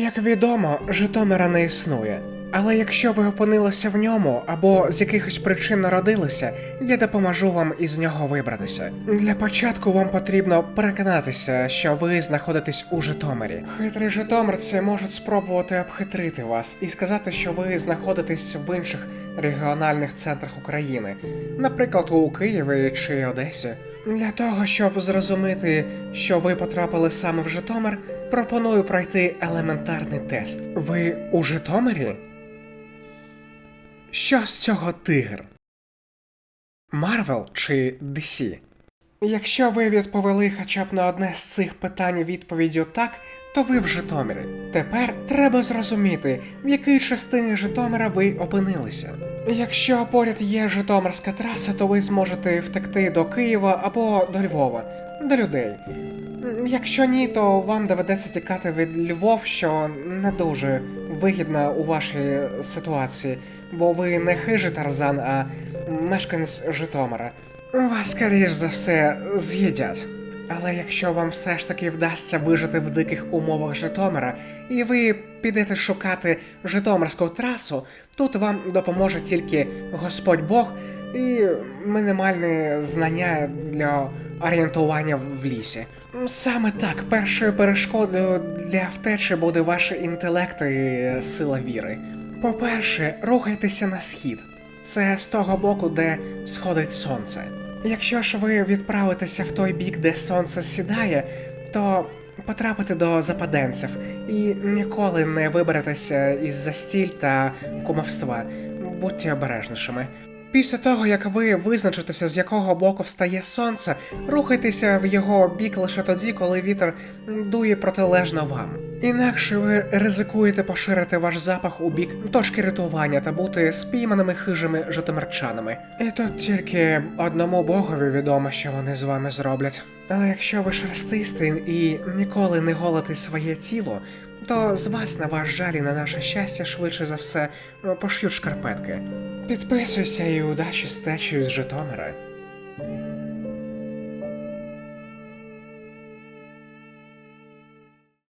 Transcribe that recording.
Як відомо, Житомира не існує. Але якщо ви опинилися в ньому або з якихось причин народилися, я допоможу вам із нього вибратися. Для початку вам потрібно переконатися, що ви знаходитесь у Житомирі. Хитрі житомирці можуть спробувати обхитрити вас і сказати, що ви знаходитесь в інших регіональних центрах України, наприклад, у Києві чи Одесі. Для того, щоб зрозуміти, що ви потрапили саме в Житомир, пропоную пройти елементарний тест. Ви у Житомирі? Що з цього тигр? Марвел чи DC? Якщо ви відповіли хоча б на одне з цих питань відповіддю так, то ви в Житомирі. Тепер треба зрозуміти, в якій частині Житомира ви опинилися. Якщо поряд є Житомирська траса, то ви зможете втекти до Києва або до Львова, до людей. Якщо ні, то вам доведеться тікати від Львов, що не дуже вигідно у вашій ситуації, бо ви не хижий Тарзан, а мешканець Житомира. Вас, скоріш за все, з'їдять. Але якщо вам все ж таки вдасться вижити в диких умовах Житомира, і ви підете шукати Житомирську трасу, тут вам допоможе тільки Господь Бог і мінімальне знання для орієнтування в лісі. Саме так, першою перешкодою для втечі буде ваш інтелект і сила віри. По-перше, рухайтеся на схід. Це з того боку, де сходить сонце. Якщо ж ви відправитеся в той бік, де сонце сідає, то потрапите до западенців і ніколи не виберетеся із застіль та кумовства. Будьте обережнішими. Після того, як ви визначитеся, з якого боку встає сонце, рухайтеся в його бік лише тоді, коли вітер дує протилежно вам. Інакше ви ризикуєте поширити ваш запах у бік точки рятування та бути спійманими хижими житомирчанами. І тут тільки одному богові відомо, що вони з вами зроблять. Але якщо ви шерстисти і ніколи не голите своє тіло, то з вас на ваш жаль і на наше щастя швидше за все пошьють шкарпетки. Підписуйся і удачі з течею з Житомира.